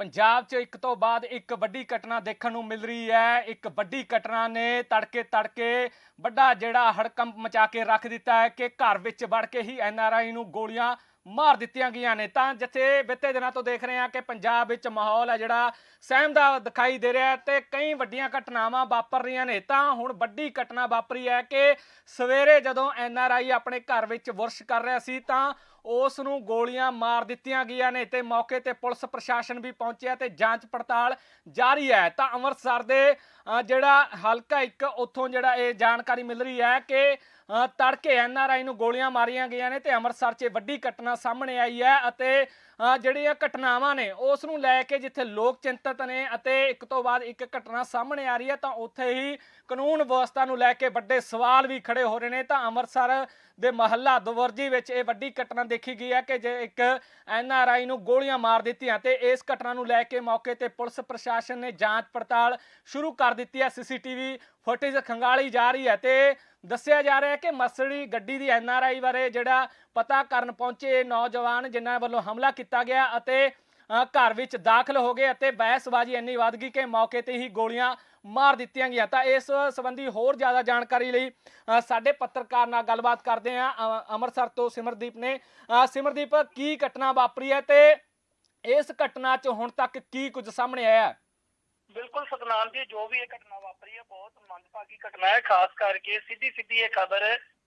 ਪੰਜਾਬ 'ਚ ਇੱਕ ਤੋਂ ਬਾਅਦ ਇੱਕ ਵੱਡੀ ਘਟਨਾ ਦੇਖਣ ਨੂੰ ਮਿਲ ਰਹੀ ਹੈ। ਇੱਕ ਵੱਡੀ ਘਟਨਾ ਨੇ ਤੜਕੇ ਤੜਕੇ ਵੱਡਾ ਜਿਹੜਾ ਹੜਕੰਪ ਮਚਾ ਕੇ ਰੱਖ ਦਿੱਤਾ ਹੈ ਕਿ ਘਰ ਵਿੱਚ ਵੜ ਕੇ ਹੀ ਐੱਨ ਆਰ ਆਈ ਨੂੰ ਗੋਲੀਆਂ ਮਾਰ ਦਿੱਤੀਆਂ ਗਈਆਂ ਨੇ। ਤਾਂ ਜਿੱਥੇ ਬੀਤੇ ਦਿਨਾਂ ਤੋਂ ਦੇਖ ਰਹੇ ਹਾਂ ਕਿ ਪੰਜਾਬ ਵਿੱਚ ਮਾਹੌਲ ਹੈ ਜਿਹੜਾ ਸਹਿਮ ਦਾ ਦਿਖਾਈ ਦੇ ਰਿਹਾ ਹੈ ਤੇ ਕਈ ਵੱਡੀਆਂ ਘਟਨਾਵਾਂ ਵਾਪਰ ਰਹੀਆਂ ਨੇ। ਤਾਂ ਹੁਣ ਵੱਡੀ ਘਟਨਾ ਵਾਪਰੀ ਹੈ ਕਿ ਸਵੇਰੇ ਜਦੋਂ ਐੱਨ ਆਰ ਆਈ ਆਪਣੇ ਘਰ ਵਿੱਚ ਵਰਸ਼ ਕਰ ਰਿਹਾ ਸੀ ਤਾਂ ਉਸ ਨੂੰ ਗੋਲੀਆਂ ਮਾਰ ਦਿੱਤੀਆਂ ਗਈਆਂ ਨੇ ਤੇ ਮੌਕੇ ਤੇ ਪੁਲਿਸ ਪ੍ਰਸ਼ਾਸਨ ਵੀ ਪਹੁੰਚਿਆ ਤੇ ਜਾਂਚ ਪੜਤਾਲ ਜਾਰੀ ਹੈ। ਤਾਂ ਅੰਮ੍ਰਿਤਸਰ ਦੇ ਜਿਹੜਾ ਹਲਕਾ ਇੱਕ ਉੱਥੋਂ ਜਿਹੜਾ ਇਹ ਜਾਣਕਾਰੀ ਮਿਲ ਰਹੀ ਹੈ ਕਿ ਅ, ਤੜਕੇ ਐਨਆਰਆਈ ਨੂੰ ਗੋਲੀਆਂ ਮਾਰੀਆਂ ਗਈਆਂ ਨੇ ਤੇ ਅੰਮ੍ਰਿਤਸਰ 'ਚ ਵੱਡੀ ਘਟਨਾ ਸਾਹਮਣੇ ਆਈ ਹੈ ਅਤੇ ਜਿਹੜੀਆਂ ਘਟਨਾਵਾਂ ਨੇ ਉਸ ਨੂੰ ਲੈ ਕੇ ਜਿੱਥੇ ਲੋਕ ਚਿੰਤਤ ਨੇ ਅਤੇ ਇੱਕ ਤੋਂ ਬਾਅਦ ਇੱਕ ਘਟਨਾ ਸਾਹਮਣੇ ਆ ਰਹੀ ਹੈ ਤਾਂ ਉੱਥੇ ਹੀ ਕਾਨੂੰਨ ਵਿਵਸਥਾ ਨੂੰ ਲੈ ਕੇ ਵੱਡੇ ਸਵਾਲ ਵੀ ਖੜੇ ਹੋ ਰਹੇ ਨੇ। ਤਾਂ ਅੰਮ੍ਰਿਤਸਰ ਦੇ ਮਹੱਲਾ ਦਵਰਜੀ ਵਿੱਚ ਇਹ ਵੱਡੀ ਘਟਨਾ ਦੇਖੀ ਗਈ ਹੈ ਕਿ ਜੇ ਇੱਕ ਐੱਨ ਆਰ ਆਈ ਨੂੰ ਗੋਲੀਆਂ ਮਾਰ ਦਿੱਤੀਆਂ ਤੇ ਇਸ ਘਟਨਾ ਨੂੰ ਲੈ ਕੇ ਮੌਕੇ ਤੇ ਪੁਲਿਸ ਪ੍ਰਸ਼ਾਸਨ ਨੇ ਜਾਂਚ ਪੜਤਾਲ ਸ਼ੁਰੂ ਕਰ ਦਿੱਤੀ ਹੈ। ਸੀਸੀਟੀਵੀ ਫੁਟੇਜ ਖੰਗਾਲੀ ਜਾ ਰਹੀ ਹੈ ਤੇ ਦੱਸਿਆ ਜਾ ਰਿਹਾ ਹੈ ਕਿ ਮਸੜੀ ਗੱਡੀ ਦੀ ਐੱਨ ਆਰ ਆਈ ਬਾਰੇ ਜਿਹੜਾ ਪਤਾ ਕਰਨ ਪਹੁੰਚੇ ਨੌਜਵਾਨ ਜਿਨ੍ਹਾਂ ਵੱਲੋਂ ਹਮਲਾ ਕੀਤਾ ਗਿਆ ਅਤੇ ਘਰ ਵਿੱਚ ਦਾਖਲ ਹੋ ਗਏ ਅਤੇ ਬਹਿਸਬਾਜ਼ੀ ਇੰਨੀ ਵੱਧ ਗਈ ਕਿ ਮੌਕੇ ਤੇ ਹੀ ਗੋਲੀਆਂ ਮਾਰ ਦਿੱਤੀਆਂ ਗਈਆਂ। ਤਾਂ ਇਸ ਸੰਬੰਧੀ ਹੋਰ ਜ਼ਿਆਦਾ ਜਾਣਕਾਰੀ ਲਈ ਸਾਡੇ ਪੱਤਰਕਾਰ ਨਾਲ ਗੱਲਬਾਤ ਕਰਦੇ ਹਾਂ। ਅੰਮ੍ਰਿਤਸਰ ਤੋਂ ਸਿਮਰਦੀਪ ਨੇ। ਸਿਮਰਦੀਪ, ਕੀ ਘਟਨਾ ਵਾਪਰੀ ਹੈ ਤੇ ਇਸ ਘਟਨਾ 'ਚ ਹੁਣ ਤੱਕ ਕੀ ਕੁਝ ਸਾਹਮਣੇ ਆਇਆ ਹੈ? ਬਿਲਕੁਲ ਸਤਨਾਮ ਜੀ, ਜੋ ਵੀ ਇਹ ਘਟਨਾ ਵਾਪਰੀ ਹੈ, ਬਹੁਤ ਮੰਦਭਾਗੀ ਘਟਨਾ ਹੈ। ਖਾਸ ਕਰਕੇ ਸਿੱਧੀ ਸਿੱਧੀ ਇਹ ਖਬਰ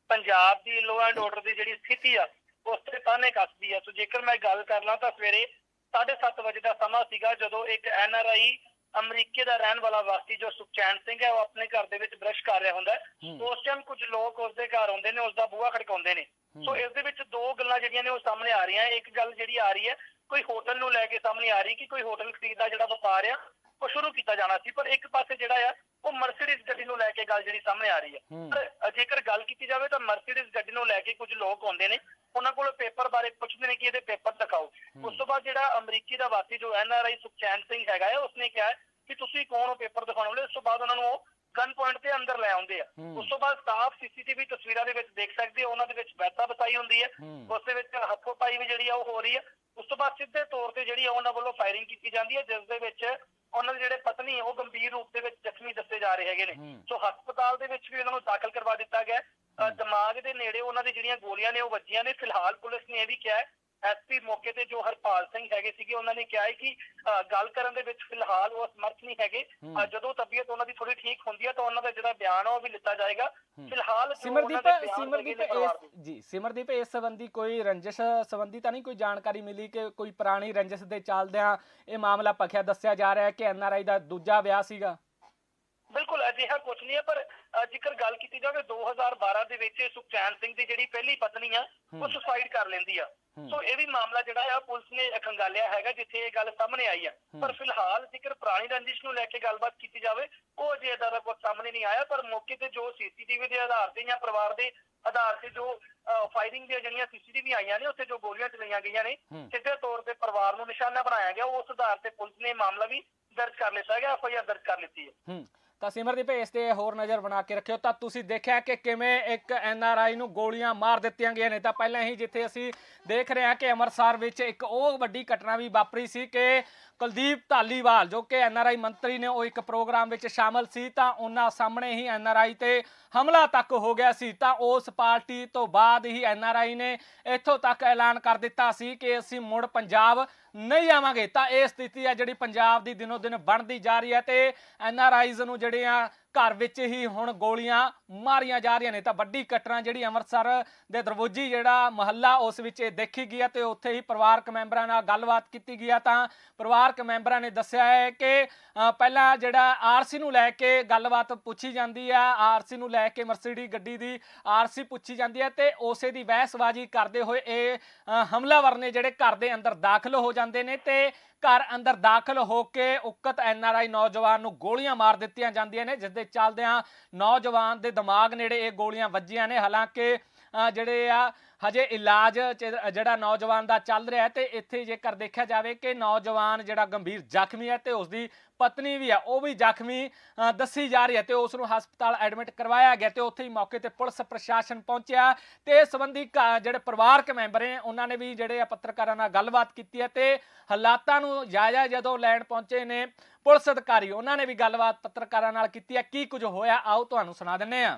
ਪੰਜਾਬ ਦੀ ਲੋ ਐਂਡ ਆਰਡਰ ਦੀ ਜਿਹੜੀ ਸਥਿਤੀ ਆ, ਉਸ ਤੇ ਤਾਨੇ ਕੱਸਦੀ ਆ। ਸੋ ਜੇਕਰ ਮੈਂ ਗੱਲ ਕਰ ਲਾਂ ਤਾਂ ਸਵੇਰੇ 7:30 ਵਜੇ ਦਾ ਸਮਾਂ ਸੀਗਾ ਜਦੋਂ ਇੱਕ ਐਨਆਰਆਈ ਅਮਰੀਕੇ ਦਾ ਰਹਿਣ ਵਾਲਾ ਵਾਸੀ ਜੋ ਸੁਖਚੈਨ ਸਿੰਘ ਹੈ ਉਹ ਆਪਣੇ ਘਰ ਦੇ ਵਿੱਚ ਬ੍ਰਸ਼ ਕਰ ਰਿਹਾ ਹੁੰਦਾ। ਉਸ ਟਾਈਮ ਕੁਝ ਲੋਕ ਉਸ ਦੇ ਘਰ ਆਉਂਦੇ ਨੇ ਉਸ ਦਾ ਬੂਹਾ ਖੜਕਾਉਂਦੇ ਨੇ। ਸੋ ਇਸ ਦੇ ਵਿੱਚ ਦੋ ਗੱਲਾਂ ਜਿਹੜੀਆਂ ਨੇ ਉਹ ਸਾਹਮਣੇ ਆ ਰਹੀਆਂ। ਇੱਕ ਗੱਲ ਜਿਹੜੀ ਆ ਰਹੀ ਹੈ ਕੋਈ ਹੋਟਲ ਨੂੰ ਲੈ ਕੇ ਸਾਹਮਣੇ ਆ ਰਹੀ ਕਿ ਕੋਈ ਹੋਟਲ ਖਰੀਦ ਦਾ ਜਿਹੜਾ ਵਪਾਰ ਆ ਉਹ ਸ਼ੁਰੂ ਕੀਤਾ ਜਾਣਾ ਸੀ। ਪਰ ਇੱਕ ਪਾਸੇ ਜਿਹੜਾ ਆ ਉਹ ਮਰਸੀਡੀਜ਼ ਗੱਡੀ ਨੂੰ ਲੈ ਕੇ ਗੱਲ ਜਿਹੜੀ ਸਾਹਮਣੇ ਆ ਰਹੀ ਹੈ। ਪਰ ਜੇਕਰ ਗੱਲ ਕੀਤੀ ਜਾਵੇ ਤਾਂ ਮਰਸੀਡੀਜ਼ ਗੱਡੀ ਨੂੰ ਲੈ ਕੇ ਕੁਝ ਲੋਕ ਆਉਂਦੇ ਨੇ। ਉਹਨਾਂ ਕੋਲ ਪੇਪਰ ਬਾਰੇ ਪੁੱਛਦੇ ਨੇ ਕਿ ਇਹਦੇ ਪੇਪਰ ਦਿਖਾਓ। ਉਸ ਤੋਂ ਬਾਅਦ ਜਿਹੜਾ ਅਮਰੀਕੀ ਦਾ ਵਾਸੀ ਜੋ ਐਨਆਰਆਈ ਸੁਖਚੈਨ ਸਿੰਘ ਹੈਗਾ ਹੈ ਉਸਨੇ ਕਿਹਾ ਕਿ ਤੁਸੀਂ ਕੌਣ ਹੋ ਪੇਪਰ ਦਿਖਾਉਣ ਵਾਲੇ? ਉਸ ਤੋਂ ਬਾਅਦ ਉਹਨਾਂ ਨੂੰ ਉਹ ਗਨ ਪੁਆਇੰਟ ਤੇ ਅੰਦਰ ਲੈ ਆਉਂਦੇ ਆ। ਉਸ ਤੋਂ ਬਾਅਦ ਸਟਾਫ ਸੀਸੀਟੀਵੀ ਤਸਵੀਰਾਂ ਦੇ ਵਿੱਚ ਦੇਖ ਸਕਦੇ ਹੋ ਉਹਨਾਂ ਦੇ ਵਿੱਚ ਬੈਸਾ ਬਸਾਈ ਹੁੰਦੀ ਹੈ। ਹੂੰ। ਉਸ ਦੇ ਵਿੱਚ ਹੱਥੋਂ ਪਾਈ ਵੀ ਜਿਹੜੀ ਆ ਉਹ ਹੋ ਰਹੀ ਹੈ। ਉਸ ਤੋਂ ਬਾਅਦ ਸਿੱਧੇ ਤੌਰ ਤੇ ਜਿਹੜੀ ਆ ਉਹਨਾਂ ਵੱਲੋਂ ਫਾਇਰਿੰਗ ਕੀਤੀ ਜਾਂਦੀ ਹੈ ਜਿਸ ਦੇ ਵਿੱਚ ਉਹਨਾਂ ਦੇ ਜਿਹੜੇ ਪਤਨੀ ਉਹ ਗੰਭੀਰ ਰੂਪ ਦੇ ਵਿੱਚ ਜ਼ਖਮੀ ਦੱਸੇ ਜਾ ਰਹੇ ਹੈਗੇ ਨੇ। ਸੋ ਹਸਪਤਾਲ ਦੇ ਵਿੱਚ ਵੀ ਉਹਨਾਂ ਨੂੰ ਦਾਖਲ ਕਰਵਾ ਦਿੱਤਾ ਗਿਆ ਦਿਮਾਗ ਦੇ ਨੇੜੇ ਉਹਨਾਂ ਦੀ ਜਿਹੜੀਆਂ ਗੋਲੀਆਂ ਨੇ ਉਹ ਵੱਜੀਆਂ ਨੇ। ਫਿਲਹਾਲ ਪੁਲਿਸ ਨੇ ਇਹ ਵੀ ਕਿਹਾ ਹੈ ਐਸਪੀ ਮੌਕੇ ਤੇ ਜੋ ਹਰਪਾਲ ਸਿੰਘ ਹੈਗੇ ਸੀਗੇ ਉਹਨਾਂ ਨੇ ਕਿਹਾ ਹੈ ਕਿ ਗੱਲ ਕਰਨ ਦੇ ਵਿੱਚ ਫਿਲਹਾਲ ਉਹ ਸਮਰਥ ਨਹੀਂ ਹੈਗੇ ਹੂੰ। ਅ, ਜਦੋਂ ਤਬੀਅਤ ਉਹਨਾਂ ਦੀ ਥੋੜੀ ਠੀਕ ਹੁੰਦੀ ਹੈ ਤਾਂ ਉਹਨਾਂ ਦਾ ਜਿਹੜਾ ਬਿਆਨ ਆ ਉਹ ਵੀ ਲਿੱਤਾ ਜਾਏਗਾ। ਫਿਲਹਾਲ ਜੋ ਸਿਮਰਦੀਪ ਉਹਨਾਂ ਦੇ ਬਿਆਨ ਸਿਮਰਦੀਪ ਹੈਗੇ ਨੇ ਪਰਿਵਾਰ ਇਸ ਜੀ ਸਿਮਰਦੀਪ ਇਸ ਸੰਬੰਧੀ ਕੋਈ ਰੰਜਿਸ਼ ਸੰਬੰਧੀ ਤਾਂ ਨਹੀਂ ਕੋਈ ਜਾਣਕਾਰੀ ਮਿਲੀ ਕਿ ਕੋਈ ਪੁਰਾਣੀ ਰੰਜਿਸ਼ ਦੇ ਚੱਲਦਿਆਂ ਇਹ ਮਾਮਲਾ ਭਖਿਆ ਦੱਸਿਆ ਜਾ ਰਿਹਾ ਹੈ ਕਿ ਐਨਆਰਆਈ ਦਾ ਦੂਜਾ ਵਿਆਹ ਸੀਗਾ ਬਿਲਕੁਲ ਅਜਿਹਾ ਕੁਝ ਨਹੀਂ ਹੈ ਪਰ ਅ, ਜੇਕਰ ਗੱਲ ਕੀਤੀ ਜਾਵੇ 2012 ਦੇ ਵਿੱਚ ਸੁਖਚੈਨ ਸਿੰਘ ਦੀ ਜਿਹੜੀ ਪਹਿਲੀ ਪਤਨੀ ਆ ਉਹ। ਸੁਸਾਈਡ ਕਰ ਲੈਂਦੀ ਆ। ਸੋ ਇਹ ਵੀ ਮਾਮਲਾ ਜਿਹੜਾ ਆ ਪੁਲਿਸ ਨੇ ਖੰਗਾਲਿਆ ਹੈਗਾ ਜਿੱਥੇ ਇਹ ਗੱਲ ਸਾਹਮਣੇ ਆਈ ਆ। ਪਰ ਫਿਲਹਾਲ ਜੇਕਰ ਪੁਰਾਣੀ ਰੰਜਿਸ਼ ਨੂੰ ਲੈ ਕੇ ਗੱਲਬਾਤ ਕੀਤੀ ਜਾਵੇ ਉਹ ਅਜੇ ਦਾ ਕੁਝ ਸਾਹਮਣੇ ਨਹੀਂ ਆਇਆ। ਪਰ ਮੌਕੇ ਤੇ ਜੋ ਸੀਸੀਟੀਵੀ ਦੇ ਆਧਾਰ ਤੇ ਜਾਂ ਪਰਿਵਾਰ ਦੇ ਆਧਾਰ ਤੇ ਜੋ ਫਾਇਰਿੰਗ ਦੀਆਂ ਜਿਹੜੀਆਂ ਸੀਸੀਟੀਵੀ ਆਈਆਂ ਨੇ ਉੱਥੇ ਜੋ ਗੋਲੀਆਂ ਚਲਾਈਆਂ ਗਈਆਂ ਨੇ। ਸਿੱਧੇ ਤੌਰ ਤੇ ਪਰਿਵਾਰ ਨੂੰ ਨਿਸ਼ਾਨਾ ਬਣਾਇਆ ਗਿਆ। ਉਸ ਆਧਾਰ ਤੇ ਪੁਲਿਸ ਨੇ ਮਾਮਲਾ ਵੀ ਦਰਜ ਕਰ ਲਿੱਤਾ ਗਿਆ ਐਫਆਈਆਰ ਦਰਜ ਕਰ ਲਿੱਤੀ ਹੂੰ। ਤਾਂ ਸਿਮਰਦੀਪ ਇਸ ਤੇ ਹੋਰ ਨਜ਼ਰ ਬਣਾ ਕੇ ਰੱਖਿਓ। ਤਾਂ ਤੁਸੀਂ ਦੇਖਿਆ ਕਿ ਕਿਵੇਂ ਇੱਕ ਐਨ ਆਰ ਆਈ ਨੂੰ ਗੋਲੀਆਂ ਮਾਰ ਦਿੱਤੀਆਂ ਗਈਆਂ ਨੇ। ਤਾਂ ਪਹਿਲਾਂ ਹੀ ਜਿੱਥੇ ਅਸੀਂ ਦੇਖ ਰਹੇ ਹਾਂ ਕਿ ਅੰਮ੍ਰਿਤਸਰ ਵਿੱਚ ਇੱਕ ਉਹ ਵੱਡੀ ਘਟਨਾ ਵੀ ਵਾਪਰੀ ਸੀ ਕਿ ਕੁਲਦੀਪ ਧਾਲੀਵਾਲ, ਜੋ ਕਿ ਐੱਨ ਆਰ ਆਈ ਮੰਤਰੀ ਨੇ, ਉਹ ਇੱਕ ਪ੍ਰੋਗਰਾਮ ਵਿੱਚ ਸ਼ਾਮਲ ਸੀ, ਤਾਂ ਉਹਨਾਂ ਸਾਹਮਣੇ ਹੀ ਐੱਨ ਆਰ ਆਈ ਤੇ ਹਮਲਾ ਤੱਕ ਹੋ ਗਿਆ ਸੀ। ਤਾਂ ਉਸ ਪਾਰਟੀ ਤੋਂ ਬਾਅਦ ਹੀ ਐੱਨ ਆਰ ਆਈ ਨੇ ਇੱਥੋਂ ਤੱਕ ਐਲਾਨ ਕਰ ਦਿੱਤਾ ਸੀ ਕਿ ਅਸੀਂ ਮੁੜ ਪੰਜਾਬ ਨਹੀਂ ਆਵਾਂਗੇ। ਤਾਂ ਇਹ ਸਥਿਤੀ ਹੈ ਜਿਹੜੀ ਪੰਜਾਬ ਦੀ ਦਿਨੋ ਦਿਨ ਬਣਦੀ ਜਾ ਰਹੀ ਹੈ ਤੇ ਆਈਜ਼ ਨੂੰ ਜਿਹੜੇ ਆ ਘਰ ਵਿੱਚ ਹੀ ਹੁਣ ਗੋਲੀਆਂ ਮਾਰੀਆਂ ਜਾ ਰਹੀਆਂ ਨੇ। ਤਾਂ ਵੱਡੀ ਘਟਨਾ ਜਿਹੜੀ ਅੰਮ੍ਰਿਤਸਰ ਦੇ ਦਰਬੋਜੀ ਜਿਹੜਾ ਮਹੱਲਾ, ਉਸ ਵਿੱਚ ਇਹ ਦੇਖੀ ਗਈ ਹੈ ਤੇ ਉੱਥੇ ਹੀ ਪਰਿਵਾਰਕ ਮੈਂਬਰਾਂ ਨਾਲ ਗੱਲਬਾਤ ਕੀਤੀ ਗਈ ਹੈ ਤਾਂ ਪਰਿਵਾਰਕ ਮੈਂਬਰਾਂ ਨੇ ਦੱਸਿਆ ਹੈ ਕਿ ਪਹਿਲਾਂ ਜਿਹੜਾ ਆਰਸੀ ਨੂੰ ਲੈ ਕੇ ਗੱਲਬਾਤ ਪੁੱਛੀ ਜਾਂਦੀ ਹੈ ਆਰਸੀ ਨੂੰ ਲੈ ਕੇ ਮਰਸੀਡੀ ਗੱਡੀ ਦੀ ਆਰਸੀ ਪੁੱਛੀ ਜਾਂਦੀ ਹੈ ਤੇ ਉਸੇ ਦੀ ਬਹਿਸਬਾਜ਼ੀ ਕਰਦੇ ਹੋਏ ਇਹ ਹਮਲਾਵਰ ਨੇ ਜਿਹੜੇ ਘਰ ਦੇ ਅੰਦਰ ਦਾਖਲ ਹੋ ਜਾਂਦੇ ਨੇ ਤੇ ਘਰ ਅੰਦਰ ਦਾਖਲ ਹੋ ਕੇ ਉਕਤ ਐਨਆਰਆਈ ਨੌਜਵਾਨ ਨੂੰ ਗੋਲੀਆਂ ਮਾਰ ਦਿੱਤੀਆਂ ਜਾਂਦੀਆਂ ਨੇ, ਜਿਸ ਦੇ ਚੱਲਦਿਆਂ ਨੌਜਵਾਨ ਦੇ ਦਿਮਾਗ ਨੇੜੇ ਇਹ ਗੋਲੀਆਂ ਵੱਜੀਆਂ ਨੇ। ਹਾਲਾਂਕਿ ਜਿਹੜੇ ਆ, ਹਜੇ ਇਲਾਜ ਜਿਹੜਾ ਨੌਜਵਾਨ ਦਾ ਚੱਲ ਰਿਹਾ ਹੈ ਤੇ ਇੱਥੇ ਜੇਕਰ ਦੇਖਿਆ ਜਾਵੇ ਕਿ ਨੌਜਵਾਨ ਜਿਹੜਾ ਗੰਭੀਰ ਜ਼ਖਮੀ ਹੈ ਤੇ ਉਸ ਦੀ ਪਤਨੀ ਵੀ ਹੈ, ਉਹ ਵੀ ਜ਼ਖਮੀ ਦੱਸੀ ਜਾ ਰਹੀ ਹੈ ਤੇ ਉਸ ਨੂੰ ਹਸਪਤਾਲ ਐਡਮਿਟ ਕਰਵਾਇਆ ਗਿਆ ਤੇ ਉੱਥੇ ਹੀ ਮੌਕੇ ਤੇ ਪੁਲਿਸ ਪ੍ਰਸ਼ਾਸਨ ਪਹੁੰਚਿਆ ਤੇ ਇਸ ਸੰਬੰਧੀ ਘ- ਜਿਹੜੇ ਪਰਿਵਾਰਕ ਮੈਂਬਰ ਨੇ ਉਹਨਾਂ ਨੇ ਵੀ ਜਿਹੜੇ ਆ ਪੱਤਰਕਾਰਾਂ ਨਾਲ ਗੱਲਬਾਤ ਕੀਤੀ ਹੈ ਤੇ ਹਾਲਾਤਾਂ ਨੂੰ ਜਾਇਜ਼ਾ ਜਦੋਂ ਲੈਣ ਪਹੁੰਚੇ ਨੇ ਪੁਲਿਸ ਅਧਿਕਾਰੀ, ਉਹਨਾਂ ਨੇ ਵੀ ਗੱਲਬਾਤ ਪੱਤਰਕਾਰਾਂ ਨਾਲ ਕੀਤੀ ਹੈ, ਕੀ ਕੁਝ ਹੋਇਆ, ਆਓ ਤੁਹਾਨੂੰ ਸੁਣਾ ਦਿੰਨੇ ਆ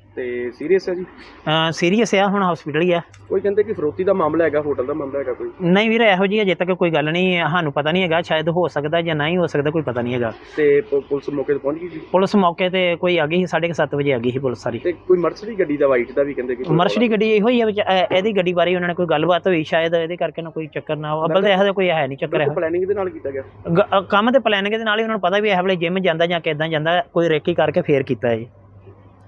ਤੇ ਸੀਰੀਅਸ ਹੈ ਜੀ? ਸੀਰੀਅਸ ਆ ਹੁਣ ਹਸਪੀਟਲ ਹੀ ਆ। ਕੋਈ ਕਹਿੰਦੇ ਕਿ ਫਰੋਤੀ ਦਾ ਮਾਮਲਾ ਹੈਗਾ ਹੋਟਲ ਦਾ ਮਾਮਲਾ ਹੈਗਾ ਕੋਈ? ਨਹੀਂ ਵੀਰ ਇਹੋ ਜਿਹੀ ਅਜੇ ਤੱਕ ਕੋਈ ਗੱਲ ਨਹੀਂ ਸਾਨੂੰ ਪਤਾ ਨਹੀਂ ਹੈਗਾ ਸ਼ਾਇਦ ਹੋ ਸਕਦਾ ਜਾਂ ਨਹੀਂ ਹੋ ਸਕਦਾ ਕੋਈ ਪਤਾ ਨਹੀਂ ਹੈਗਾ। ਤੇ ਪ- ਪੁਲਿਸ ਮੌਕੇ ਤੇ ਪਹੁੰਚ ਗਈ ਜੀ? ਪੁਲਿਸ ਮੌਕੇ ਤੇ ਕੋਈ ਆ ਗਈ ਸੀ 7:30 ਵਜੇ ਆ ਗਈ ਸੀ ਪੁਲਿਸ ਸਾਰੀ। ਤੇ ਕੋਈ ਮਰਸਡੀ ਗੱਡੀ ਦਾ ਵਾਈਟ ਦਾ ਵੀ ਕਹਿੰਦੇ ਕਿ ਮਰਸ਼ਡੀ ਗੱਡੀ ਇਹੋ ਹੀ ਹੈ ਵਿੱਚ ਇਹ- ਇਹਦੀ ਗੱਡੀ ਬਾਰੇ ਉਹਨਾਂ ਨੇ ਕੋਈ ਗੱਲਬਾਤ ਹੋਈ ਸ਼ਾਇਦ ਇਹਦੇ ਕਰਕੇ ਨਾ ਕੋਈ ਚੱਕਰ ਨਾ ਹੋ ਅੱਬਲ ਤਾਂ ਇਹੋ ਜਿਹਾ ਕੋਈ ਹੈ ਨਹੀਂ ਚੱਕਰ ਇਹੋ। ਪਲੈਨਿੰਗ ਦੇ ਨਾਲ ਕੀਤਾ ਗਿਆ। ਗ- ਅ, ਕੰਮ ਤੇ ਪਲਾਨਿੰਗ ਦੇ ਨਾਲ ਹੀ ਉਹਨਾਂ ਨੂੰ ਪਤਾ ਵੀ ਇਹ ਵੇਲੇ ਜਿਮ ਜਾਂਦਾ ਜਾਂ ਕਿਦਾਂ ਜਾਂਦਾ ਕੋਈ ਰੇਕੀ ਕਰਕੇ ਫੇਰ ਕੀਤਾ ਹੈ ਜੀ ਹੂੰ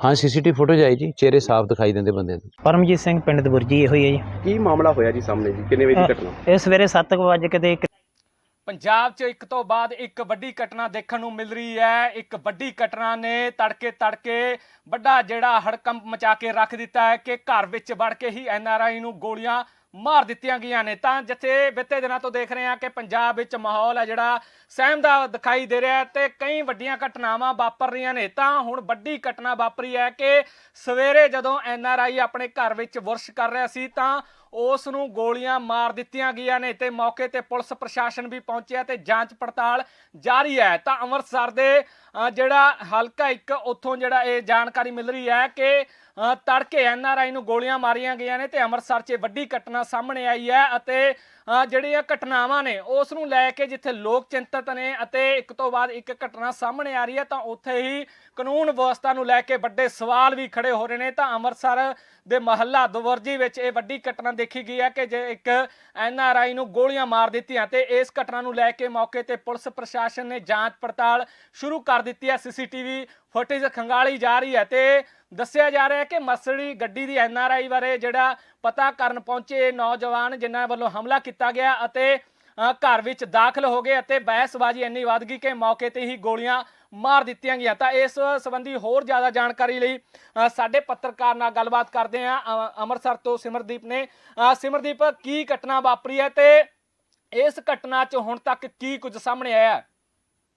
ਹਾਂ ਸੀਸੀਟੀਵੀ ਫੁਟੇਜ ਆਈ ਜੀ ਚਿਹਰੇ ਸਾਫ਼ ਦਿਖਾਈ ਦਿੰਦੇ ਬੰਦਿਆਂ ਦੇ। ਪਰਮਜੀਤ ਸਿੰਘ ਪਿੰਡ ਦਬੁਰਜੀ ਇਹੋ ਹੀ ਹੈ ਜੀ। ਕੀ ਮਾਮਲਾ ਹੋਇਆ ਜੀ ਸਾਹਮਣੇ ਜੀ? ਕਿੰਨੇ ਵਜੇ ਦੀ ਘਟਨਾ? ਇਹ ਸਵੇਰੇ 7 ਵਜੇ ਕਿਤੇ ਪੰਜਾਬ 'ਚ ਇੱਕ ਤੋਂ ਬਾਅਦ ਇੱਕ ਵੱਡੀ ਘਟਨਾ ਦੇਖਣ ਨੂੰ ਮਿਲ ਰਹੀ ਹੈ। ਇੱਕ ਵੱਡੀ ਘਟਨਾ ਨੇ ਤੜਕੇ ਤੜਕੇ ਵੱਡਾ ਜਿਹੜਾ ਹੜਕੰਪ ਮਚਾ ਕੇ ਰੱਖ ਦਿੱਤਾ ਹੈ ਕਿ ਘਰ ਵਿੱਚ ਵੜ ਕੇ ਹੀ ਐਨਆਰਆਈ ਨੂੰ ਗੋਲੀਆਂ ਮਾਰ ਦਿੱਤੀਆਂ ਗਈਆਂ ਨੇ। ਤਾਂ ਜਿੱਥੇ ਬੀਤੇ ਦਿਨਾਂ ਤੋਂ ਦੇਖ ਰਹੇ ਹਾਂ ਕਿ ਪੰਜਾਬ ਵਿੱਚ ਮਾਹੌਲ ਹੈ ਜਿਹੜਾ ਸਹਿਮ ਦਾ ਦਿਖਾਈ ਦੇ ਰਿਹਾ ਹੈ ਤੇ ਕਈ ਵੱਡੀਆਂ ਘਟਨਾਵਾਂ ਵਾਪਰ ਰਹੀਆਂ ਨੇ। ਤਾਂ ਹੁਣ ਵੱਡੀ ਘਟਨਾ ਵਾਪਰੀ ਹੈ ਕਿ ਸਵੇਰੇ ਜਦੋਂ ਐਨਆਰਆਈ ਆਪਣੇ ਘਰ ਵਿੱਚ ਵਰਸ਼ ਕਰ ਰਿਹਾ ਸੀ ਤਾਂ ਉਸ ਨੂੰ ਗੋਲੀਆਂ ਮਾਰ ਦਿੱਤੀਆਂ ਗਈਆਂ ਨੇ ਤੇ ਮੌਕੇ ਤੇ ਪੁਲਿਸ ਪ੍ਰਸ਼ਾਸਨ ਵੀ ਪਹੁੰਚਿਆ ਤੇ ਜਾਂਚ ਪੜਤਾਲ ਜਾਰੀ ਹੈ। ਤਾਂ ਅੰਮ੍ਰਿਤਸਰ ਦੇ ਜਿਹੜਾ ਹਲਕਾ ਇੱਕ, ਉੱਥੋਂ ਜਿਹੜਾ ਇਹ ਜਾਣਕਾਰੀ ਮਿਲ ਰਹੀ ਹੈ ਕਿ ਅ, ਤੜਕੇ ਐਨਆਰਆਈ ਨੂੰ ਗੋਲੀਆਂ ਮਾਰੀਆਂ ਗਈਆਂ ਨੇ ਤੇ ਅੰਮ੍ਰਿਤਸਰ 'ਚ ਇਹ ਵੱਡੀ ਘਟਨਾ ਸਾਹਮਣੇ ਆਈ ਹੈ ਅਤੇ ਅ, ਜਿਹੜੀਆਂ ਘਟਨਾਵਾਂ ਨੇ ਉਸ ਨੂੰ ਲੈ ਕੇ ਜਿੱਥੇ ਲੋਕ ਚਿੰਤਤ ਨੇ ਅਤੇ ਇੱਕ ਤੋਂ ਬਾਅਦ ਇੱਕ ਘਟਨਾ ਸਾਹਮਣੇ ਆ ਰਹੀ ਹੈ ਤਾਂ ਉੱਥੇ ਹੀ ਕਾਨੂੰਨ ਵਿਵਸਥਾ ਨੂੰ ਲੈ ਕੇ ਵੱਡੇ ਸਵਾਲ ਵੀ ਖੜੇ ਹੋ ਰਹੇ ਨੇ। ਤਾਂ ਅੰਮ੍ਰਿਤਸਰ ਦੇ ਮਹੱਲਾ ਦਵਰਜੀ ਵਿੱਚ ਇਹ ਵੱਡੀ ਘਟਨਾ ਦੇਖੀ ਗਈ ਹੈ ਕਿ ਜੇ ਇੱਕ ਐਨਆਰਆਈ ਨੂੰ ਗੋਲੀਆਂ ਮਾਰ ਦਿੱਤੀਆਂ ਤੇ ਇਸ ਘਟਨਾ ਨੂੰ ਲੈ ਕੇ ਮੌਕੇ ਤੇ ਪੁਲਿਸ ਪ੍ਰਸ਼ਾਸਨ ਨੇ ਜਾਂਚ ਪੜਤਾਲ ਸ਼ੁਰੂ ਕਰ ਦਿੱਤੀ ਹੈ। ਸੀਸੀਟੀਵੀ ਫੁਟੇਜ ਖੰਗਾਲੀ ਜਾ ਰਹੀ ਹੈ ਤੇ ਦੱਸਿਆ ਜਾ ਰਿਹਾ ਹੈ ਕਿ ਮਸੜੀ ਗੱਡੀ ਦੀ ਐਨਆਰਆਈ ਬਾਰੇ ਜਿਹੜਾ ਪਤਾ ਕਰਨ ਪਹੁੰਚੇ ਨੌਜਵਾਨ ਜਿਨ੍ਹਾਂ ਵੱਲੋਂ ਹਮਲਾ ਕੀਤਾ ਗਿਆ ਅਤੇ ਘਰ ਵਿੱਚ ਦਾਖਲ ਹੋ ਗਏ ਅਤੇ ਬਹਿਸਬਾਜ਼ੀ ਇੰਨੀ ਵੱਧ ਗਈ ਕਿ ਮੌਕੇ ਤੇ ਹੀ ਗੋਲੀਆਂ ਮਾਰ ਦਿੱਤੀਆਂ ਗਈਆਂ। ਤਾਂ ਇਸ ਸੰਬੰਧੀ ਹੋਰ ਜ਼ਿਆਦਾ ਜਾਣਕਾਰੀ ਲਈ ਅ, ਸਾਡੇ ਪੱਤਰਕਾਰ ਨਾਲ ਗੱਲਬਾਤ ਕਰਦੇ ਹਾਂ। ਅ, ਅੰਮ੍ਰਿਤਸਰ ਤੋਂ ਸਿਮਰਦੀਪ ਨੇ। ਸਿਮਰਦੀਪ ਕੀ ਘਟਨਾ ਵਾਪਰੀ ਹੈ ਤੇ ਇਸ ਘਟਨਾ 'ਚ ਹੁਣ ਤੱਕ ਕੀ ਕੁਝ ਸਾਹਮਣੇ ਆਇਆ ਹੈ?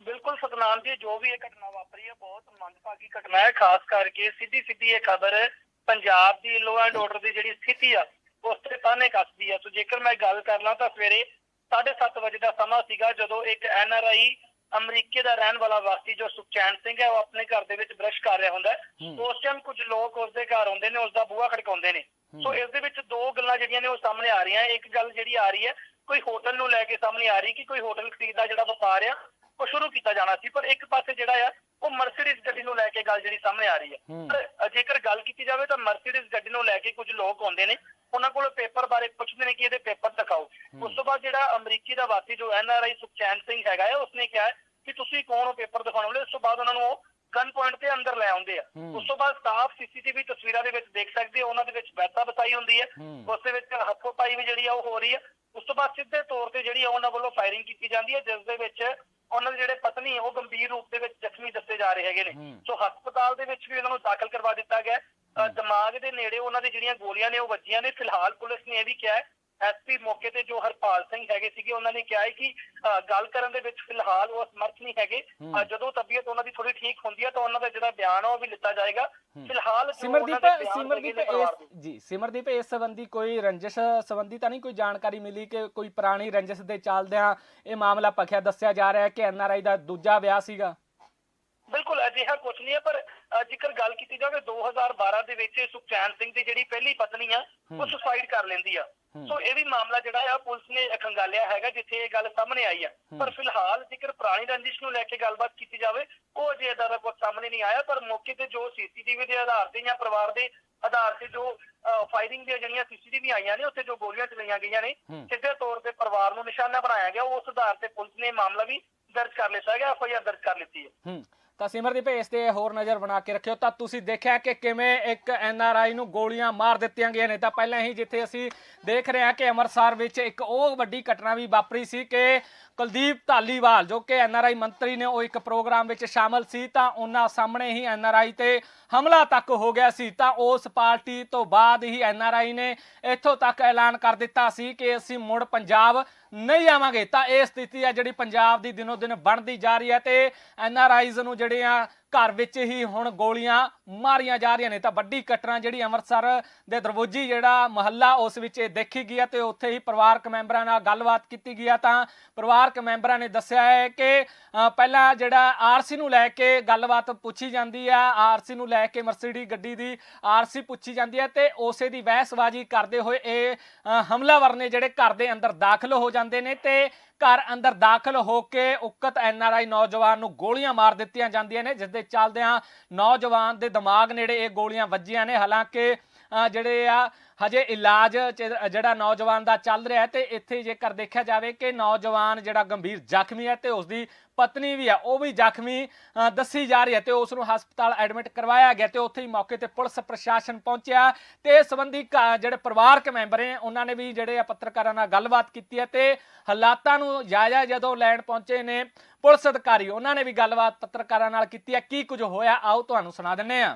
ਬਿਲਕੁਲ ਸਤਨਾਮ ਜੀ ਜੋ ਵੀ ਇਹ ਘਟਨਾ ਵਾਪਰੀ ਹੈ ਬਹੁਤ ਮੰਦਭਾਗੀ ਘਟਨਾ ਹੈ। ਖਾਸ ਕਰਕੇ ਸਿੱਧੀ ਸਿੱਧੀ ਇਹ ਖਬਰ ਪੰਜਾਬ ਦੀ ਲੋ ਐਂਡ ਆਰਡਰ ਦੀ ਜਿਹੜੀ ਸਥਿਤੀ ਆ ਉਸ ਤੇ ਤਾਨੇ ਕੱਸਦੀ ਆ। ਸੋ ਜੇਕਰ ਮੈਂ ਗੱਲ ਕਰ ਲਾਂ ਤਾਂ ਸਵੇਰੇ 7:30 ਵਜੇ ਦਾ ਸਮਾਂ ਸੀਗਾ ਜਦੋਂ ਇੱਕ ਐਨ ਆਰ ਆਈ ਅਮਰੀਕੇ ਦਾ ਰਹਿਣ ਵਾਲਾ ਵਾਸੀ ਜੋ ਸੁਖਚੈਨ ਸਿੰਘ ਹੈ ਉਹ ਆਪਣੇ ਘਰ ਦੇ ਵਿੱਚ ਬ੍ਰਸ਼ ਕਰ ਰਿਹਾ ਹੁੰਦਾ। ਉਸ ਟਾਈਮ ਕੁਝ ਲੋਕ ਉਸ ਦੇ ਘਰ ਆਉਂਦੇ ਨੇ ਉਸ ਦਾ ਬੂਹਾ ਖੜਕਾਉਂਦੇ ਨੇ। ਸੋ ਇਸ ਦੇ ਵਿੱਚ ਦੋ ਗੱਲਾਂ ਜਿਹੜੀਆਂ ਨੇ ਉਹ ਸਾਹਮਣੇ ਆ ਰਹੀਆਂ। ਇੱਕ ਗੱਲ ਜਿਹੜੀ ਆ ਰਹੀ ਹੈ ਕੋਈ ਹੋਟਲ ਨੂੰ ਲੈ ਕੇ ਸਾਹਮਣੇ ਆ ਰਹੀ ਕਿ ਕੋਈ ਹੋਟਲ ਖਰੀਦ ਦਾ ਜਿਹੜਾ ਵਪਾਰ ਆ ਉਹ ਸ਼ੁਰੂ ਕੀਤਾ ਜਾਣਾ ਸੀ ਪਰ ਇੱਕ ਪਾਸੇ ਜਿਹੜਾ ਆ ਉਹ ਮਰਸੀਡੀਜ਼ ਗੱਡੀ ਨੂੰ ਲੈ ਕੇ ਗੱਲ ਜਿਹੜੀ ਸਾਹਮਣੇ ਆ ਰਹੀ ਹੈ। ਪਰ ਜੇਕਰ ਗੱਲ ਕੀਤੀ ਜਾਵੇ ਤਾਂ ਮਰਸੀਡੀਜ਼ ਗੱਡੀ ਨੂੰ ਲੈ ਕੇ ਕੁਝ ਲੋਕ ਆਉਂਦੇ ਨੇ ਉਹਨਾਂ ਕੋਲ ਪੇਪਰ ਬਾਰੇ ਪੁੱਛਦੇ ਨੇ ਕਿ ਇਹਦੇ ਪੇਪਰ ਦਿਖਾਓ ਉਸ ਤੋਂ ਬਾਅਦ ਜਿਹੜਾ ਅਮਰੀਕੀ ਦਾ ਵਾਸੀ ਜੋ N R I Sukhchain Singh ਹੈਗਾ ਹੈ ਉਸਨੇ ਕਿਹਾ ਕਿ ਤੁਸੀਂ ਕੌਣ ਹੋ ਪੇਪਰ ਦਿਖਾਉਣ ਵਾਲੇ ਉਸ ਤੋਂ ਬਾਅਦ ਉਹਨਾਂ ਨੂੰ ਉਹ ਗਨ ਪੁਆਇੰਟ ਤੇ ਅੰਦਰ ਲੈ ਆਉਂਦੇ ਆ। ਉਸ ਤੋਂ ਬਾਅਦ ਸਟਾਫ ਸੀਸੀਟੀਵੀ ਤਸਵੀਰਾਂ ਦੇ ਵਿੱਚ ਦੇਖ ਸਕਦੇ ਹੋ ਉਹਨਾਂ ਦੇ ਵਿੱਚ ਬੈਸਾ ਬਸਾਈ ਹੁੰਦੀ ਹੈ ਹੂੰ। ਉਸ ਦੇ ਵਿੱਚ ਹੱਥੋਂ ਪਾਈ ਵੀ ਜਿਹੜੀ ਆ ਉਹ ਹੋ ਰਹੀ ਹੈ ਉਸ ਤੋਂ ਬਾਅਦ ਸਿੱਧੇ ਤੌਰ ਤੇ ਜਿਹੜੀ ਆ ਉਹਨਾਂ ਵੱਲੋਂ ਫਾਇਰਿੰਗ ਕੀਤੀ ਜਾਂਦੀ ਹੈ ਜਿਸ ਦੇ ਵਿੱਚ ਉਹਨਾਂ ਦੇ ਜਿਹੜੇ ਪਤਨੀ ਉਹ ਗੰਭੀਰ ਰੂਪ ਦੇ ਵਿੱਚ ਜ਼ਖਮੀ ਦੱਸੇ ਜਾ ਰਹੇ ਹੈਗੇ ਨੇ। ਸੋ ਹਸਪਤਾਲ ਦੇ ਵਿੱਚ ਵੀ ਉਹਨਾਂ ਨੂੰ ਦਾਖਲ ਕਰਵਾ ਦਿੱਤਾ ਗਿਆ ਦਿਮਾਗ ਦੇ ਨੇੜੇ ਉਹਨਾਂ ਦੀ ਜਿਹੜੀਆਂ ਗੋਲੀਆਂ ਨੇ ਉਹ ਵੱਜੀਆਂ ਨੇ। ਫਿਲਹਾਲ ਪੁਲਿਸ ਨੇ ਇਹ ਵੀ ਕਿਹਾ ਹੈ ਐਸਪੀ ਮੌਕੇ ਤੇ ਜੋ ਹਰਪਾਲ ਸਿੰਘ ਹੈਗੇ ਸੀਗੇ ਉਹਨਾਂ ਨੇ ਕਿਹਾ ਹੈ ਕਿ ਗੱਲ ਕਰਨ ਦੇ ਵਿੱਚ ਫਿਲਹਾਲ ਉਹ ਸਮਰਥ ਨਹੀਂ ਹੈਗੇ ਜਦੋਂ ਤਬੀਅਤ ਉਹਨਾਂ ਦੀ ਥੋੜੀ ਠੀਕ ਹੁੰਦੀ ਹੈ ਤਾਂ ਉਹਨਾਂ ਦਾ ਜਿਹੜਾ ਬਿਆਨ ਉਹ ਵੀ ਲਿੱਤਾ ਜਾਏਗਾ ਫਿਲਹਾਲ ਸਿਮਰਦੀਪ ਸਿਮਰਦੀਪ। ਇਸ ਜੀ ਸਿਮਰਦੀਪ ਇਸ ਸੰਬੰਧੀ ਕੋਈ ਰੰਜਿਸ਼ ਸੰਬੰਧੀ ਤਾਂ ਨਹੀਂ ਕੋਈ ਜਾਣਕਾਰੀ ਮਿਲੀ ਕਿ ਕੋਈ ਪੁਰਾਣੀ ਰੰਜਿਸ਼ ਦੇ ਚੱਲਦਿਆਂ ਇਹ ਮਾਮਲਾ ਭਖਿਆ ਦੱਸਿਆ ਜਾ ਰਿਹਾ ਹੈ ਕਿ ਐਨਆਰਆਈ ਦਾ ਦੂਜਾ ਵਿਆਹ ਸੀਗਾ ਬਿਲਕੁਲ ਅਜਿਹਾ ਕੁਝ ਨਹੀਂ ਹੈ ਪਰ ਜੇਕਰ ਗੱਲ ਕੀਤੀ ਜਾਵੇ 2012 ਦੇ ਵਿੱਚ ਸੁਖਚੈਨ ਸਿੰਘ ਦੀ ਜਿਹੜੀ ਪਹਿਲੀ ਪਤਨੀ ਆ ਉਹ। ਸੁਸਾਈਡ ਕਰ ਲੈਂਦੀ ਆ। ਸੋ ਇਹ ਵੀ ਮਾਮਲਾ ਜਿਹੜਾ ਆ ਪੁਲਿਸ ਨੇ ਖੰਗਾਲਿਆ ਹੈਗਾ ਜਿੱਥੇ ਇਹ ਗੱਲ ਸਾਹਮਣੇ ਆਈ ਆ। ਪਰ ਫਿਲਹਾਲ ਜੇਕਰ ਪੁਰਾਣੀ ਰੰਜਿਸ਼ ਨੂੰ ਲੈ ਕੇ ਗੱਲਬਾਤ ਕੀਤੀ ਜਾਵੇ ਉਹ ਅਜੇ ਦਾ ਕੁਝ ਸਾਹਮਣੇ ਨਹੀਂ ਆਇਆ ਪਰ ਮੌਕੇ ਤੇ ਜੋ ਸੀਸੀਟੀਵੀ ਦੇ ਆਧਾਰ ਤੇ ਜਾਂ ਪਰਿਵਾਰ ਦੇ ਆਧਾਰ ਤੇ ਜੋ ਫਾਇਰਿੰਗ ਦੀਆਂ ਜਿਹੜੀਆਂ ਸੀਸੀਟੀਵੀ ਆਈਆਂ ਨੇ ਉੱਥੇ ਜੋ ਗੋਲੀਆਂ ਚਲਾਈਆਂ ਗਈਆਂ ਨੇ। ਸਿੱਧੇ ਤੌਰ ਤੇ ਪਰਿਵਾਰ ਨੂੰ ਨਿਸ਼ਾਨਾ ਬਣਾਇਆ ਗਿਆ। ਉਸ ਆਧਾਰ ਤੇ ਪੁਲਿਸ ਨੇ ਮਾਮਲਾ ਵੀ ਦਰਜ ਕਰ ਲਿਆ ਹੈਗਾ ਐਫ ਆਈ ਆਰ ਦਰਜ ਕਰ ਲਿੱਤੀ ਹੂੰ। ਤਾਂ ਸਿਮਰਦੀਪ ਇਸ ਤੇ ਹੋਰ ਨਜ਼ਰ ਬਣਾ ਕੇ ਰੱਖਿਓ। ਤਾਂ ਤੁਸੀਂ ਦੇਖਿਆ ਕਿ ਕਿਵੇਂ ਇੱਕ ਐੱਨ ਆਰ ਆਈ ਨੂੰ ਗੋਲੀਆਂ ਮਾਰ ਦਿੱਤੀਆਂ ਗਈਆਂ ਨੇ। ਤਾਂ ਪਹਿਲਾਂ ਹੀ ਜਿੱਥੇ ਅਸੀਂ ਦੇਖ ਰਹੇ ਹਾਂ ਕਿ ਅੰਮ੍ਰਿਤਸਰ ਵਿੱਚ ਇੱਕ ਉਹ ਵੱਡੀ ਘਟਨਾ ਵੀ ਵਾਪਰੀ ਸੀ ਕਿ ਕੁਲਦੀਪ ਧਾਲੀਵਾਲ, ਜੋ ਕਿ ਐੱਨ ਆਰ ਆਈ ਮੰਤਰੀ ਨੇ, ਉਹ ਇੱਕ ਪ੍ਰੋਗਰਾਮ ਵਿੱਚ ਸ਼ਾਮਲ ਸੀ, ਤਾਂ ਉਹਨਾਂ ਸਾਹਮਣੇ ਹੀ ਐੱਨ ਆਰ ਆਈ ਤੇ ਹਮਲਾ ਤੱਕ ਹੋ ਗਿਆ ਸੀ। ਤਾਂ ਉਸ ਪਾਰਟੀ ਤੋਂ ਬਾਅਦ ਹੀ ਐੱਨ ਆਰ ਆਈ ਨੇ ਇੱਥੋਂ ਤੱਕ ਐਲਾਨ ਕਰ ਦਿੱਤਾ ਸੀ ਕਿ ਅਸੀਂ ਮੁੜ ਪੰਜਾਬ ਨਹੀਂ ਆਵਾਂਗੇ। ਤਾਂ ਇਹ ਸਥਿਤੀ ਹੈ ਜਿਹੜੀ ਪੰਜਾਬ ਦੀ ਦਿਨੋ ਦਿਨ ਬਣਦੀ ਜਾ ਰਹੀ ਹੈ ਤੇ ਆਈਜ਼ ਨੂੰ ਜਿਹੜੇ ਆ ਘਰ ਵਿੱਚ ਹੀ ਹੁਣ ਗੋਲੀਆਂ ਮਾਰੀਆਂ ਜਾ ਰਹੀਆਂ ਨੇ। ਤਾਂ ਵੱਡੀ ਘਟਨਾ ਜਿਹੜੀ ਅੰਮ੍ਰਿਤਸਰ ਦੇ ਦਰਬੋਜੀ ਜਿਹੜਾ ਮਹੱਲਾ, ਉਸ ਵਿੱਚ ਇਹ ਦੇਖੀ ਗਈ ਹੈ ਤੇ ਉੱਥੇ ਹੀ ਪਰਿਵਾਰਕ ਮੈਂਬਰਾਂ ਨਾਲ ਗੱਲਬਾਤ ਕੀਤੀ ਗਈ ਹੈ ਤਾਂ ਪਰਿਵਾਰਕ ਮੈਂਬਰਾਂ ਨੇ ਦੱਸਿਆ ਹੈ ਕਿ ਪਹਿਲਾਂ ਜਿਹੜਾ ਆਰਸੀ ਨੂੰ ਲੈ ਕੇ ਗੱਲਬਾਤ ਪੁੱਛੀ ਜਾਂਦੀ ਹੈ ਆਰਸੀ ਨੂੰ ਲੈ ਕੇ ਮਰਸੀਡੀ ਗੱਡੀ ਦੀ ਆਰਸੀ ਪੁੱਛੀ ਜਾਂਦੀ ਹੈ ਤੇ ਉਸੇ ਦੀ ਬਹਿਸਬਾਜ਼ੀ ਕਰਦੇ ਹੋਏ ਇਹ ਹਮਲਾਵਰ ਨੇ ਜਿਹੜੇ ਘਰ ਦੇ ਅੰਦਰ ਦਾਖਲ ਹੋ ਜਾਂਦੇ ਨੇ ਤੇ ਘਰ ਅੰਦਰ ਦਾਖਲ ਹੋ ਕੇ ਉਕਤ ਐਨਆਰਆਈ ਨੌਜਵਾਨ ਨੂੰ ਗੋਲੀਆਂ ਮਾਰ ਦਿੱਤੀਆਂ ਜਾਂਦੀਆਂ ਨੇ, ਜਿਸ ਦੇ ਚੱਲਦਿਆਂ ਨੌਜਵਾਨ ਦੇ ਦਿਮਾਗ ਨੇੜੇ ਇਹ ਗੋਲੀਆਂ ਵੱਜੀਆਂ ਨੇ। ਹਾਲਾਂਕਿ ਜਿਹੜੇ ਆ, ਹਜੇ ਇਲਾਜ ਜਿਹੜਾ ਨੌਜਵਾਨ ਦਾ ਚੱਲ ਰਿਹਾ ਹੈ, ਤੇ ਇੱਥੇ ਜੇਕਰ ਦੇਖਿਆ ਜਾਵੇ ਕਿ ਨੌਜਵਾਨ ਜਿਹੜਾ ਗੰਭੀਰ ਜ਼ਖਮੀ ਹੈ ਤੇ ਉਸ ਦੀ ਪਤਨੀ ਵੀ ਆ ਉਹ ਵੀ ਜ਼ਖਮੀ ਦੱਸੀ ਜਾ ਰਹੀ ਹੈ ਤੇ ਉਸ ਨੂੰ ਹਸਪਤਾਲ ਐਡਮਿਟ ਕਰਵਾਇਆ ਗਿਆ ਤੇ ਉੱਥੇ ਹੀ ਮੌਕੇ ਤੇ ਪੁਲਿਸ ਪ੍ਰਸ਼ਾਸਨ ਪਹੁੰਚਿਆ ਤੇ ਇਸ ਸੰਬੰਧੀ ਕ- ਜਿਹੜੇ ਪਰਿਵਾਰਕ ਮੈਂਬਰ ਨੇ ਉਹਨਾਂ ਨੇ ਵੀ ਜਿਹੜੇ ਆ ਪੱਤਰਕਾਰਾਂ ਨਾਲ ਗੱਲਬਾਤ ਕੀਤੀ ਹੈ ਤੇ ਹਾਲਾਤਾਂ ਨੂੰ ਜਾਇਜ਼ਾ ਜਦੋਂ ਲੈਣ ਪਹੁੰਚੇ ਨੇ ਪੁਲਿਸ ਅਧਿਕਾਰੀ, ਉਹਨਾਂ ਨੇ ਵੀ ਗੱਲਬਾਤ ਪੱਤਰਕਾਰਾਂ ਨਾਲ ਕੀਤੀ ਹੈ, ਕੀ ਕੁਝ ਹੋਇਆ, ਆਓ ਤੁਹਾਨੂੰ ਸੁਣਾ ਦਿੰਨੇ ਆ